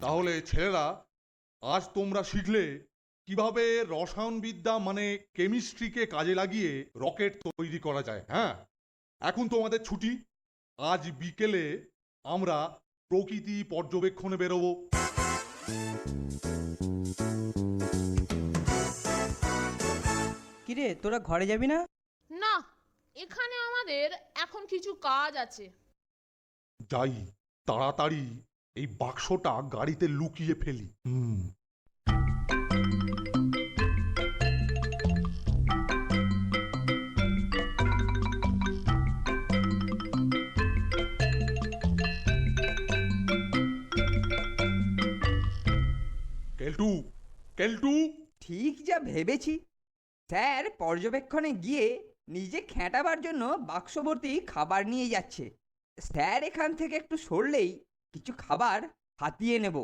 তাহলে ছেলেরা, আজ তোমরা শিখলে কীভাবে রসায়নবিদ্যা মানে কেমিস্ট্রিকে কাজে লাগিয়ে রকেট তৈরি করা যায় হ্যাঁ? এখন তোমাদের ছুটি, আজ বিকেলে আমরা প্রকৃতি পর্যবেক্ষণে বেরোবো। কিরে তোরা ঘরে যাবি না? না এখানে আমাদের এখন কিছু কাজ আছে। যাই তাড়াতাড়ি এই বাক্সটা গাড়িতে লুকিয়ে ফেলি। হুম। কেলটু কেলটু। ঠিক যা ভেবেছি। স্যার পর্যবেক্ষণে গিয়ে নিজে খেঁটাবার জন্য বাক্সবর্তী খাবার নিয়ে যাচ্ছে। স্যার এখান থেকে একটু সরলেই কিছু খাবার হাতিয়ে নেব।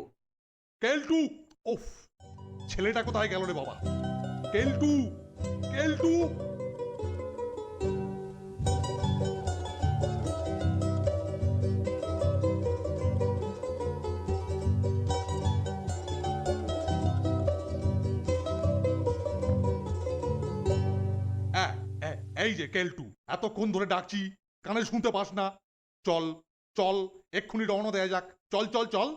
কেলটু ওফ ছেলেটা কোথায় গেল রে বাবা? কেলটু কেলটু! এই যে, কেলটু, এতক্ষণ ধরে ডাকছি, কানে শুনতে পাস না। চল চল, এক্ষুনি রওনা দেয়া যাক। চল চল চল।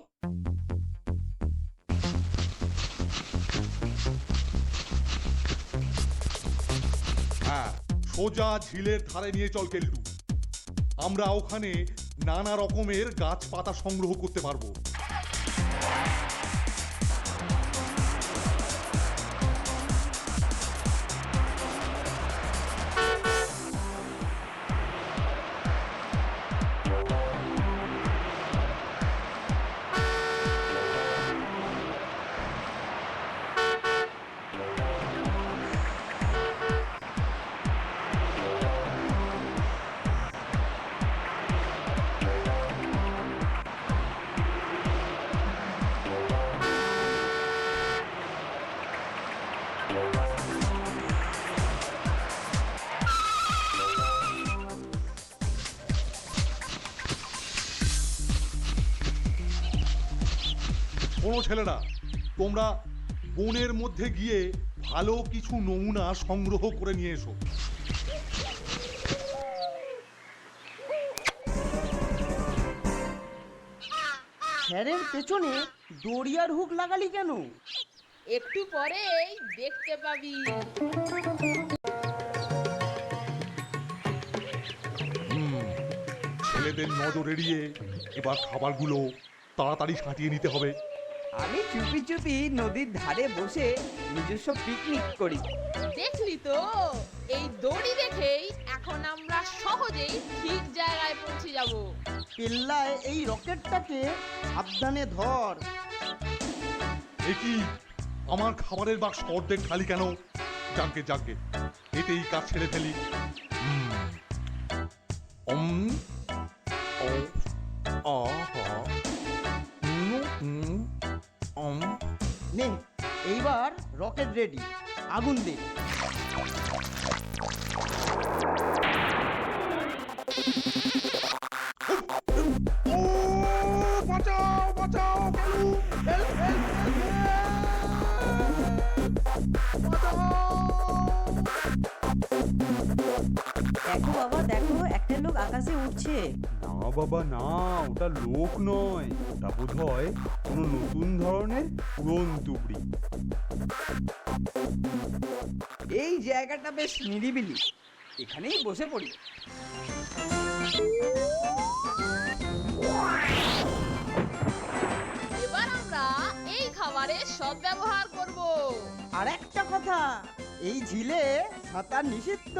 হ্যাঁ সোজা ঝিলের ধারে নিয়ে চল, কেলটু। আমরা ওখানে নানা রকমের গাছপাতা সংগ্রহ করতে পারব। শোনো ছেলেরা তোমরা বনের মধ্যে গিয়ে ভালো কিছু নমুনা সংগ্রহ করে নিয়ে এসো। স্যারের পেছনে দড়িয়ার হুক লাগালি কেন? একটু পরেই দেখতে পাবি। ছেলেদের নজর এড়িয়ে এবার খাবারগুলো তাড়াতাড়ি সাঁটিয়ে নিতে হবে। আমি চুপি চুপি নদীর ধারে বসে নিজস্ব পিকনিক করি। দেখলি তো এই দড়ি দেখেই এখন আমরা সহজেই ঠিক জায়গায় পৌঁছে যাব। পেল্লায় এই রকেটটাকে সাবধানে ধর। এ কি? আমার খাবারের বাক্স অর্ধেক খালি কেন? যাকে যাকে। এতেই কাজ ছেড়ে ফেলি। হুম। উম, ও, এইবার রকেট রেডি আগুন দে দেখো বাবা দেখো একটা লোক আকাশে উঠছে না বাবা না ওটা লোক নয়। ওটা বোধ হয় কোনো নতুন ধরনের উড়ন তুবড়ি এই জায়গাটা বেশ নিরিবিলি। এখানেই বসে পড়ি। এবার আমরা এই খাবারের সদ্ব্যবহার করব। আর একটা কথা এই ঝিলে সাঁতার নিষিদ্ধ।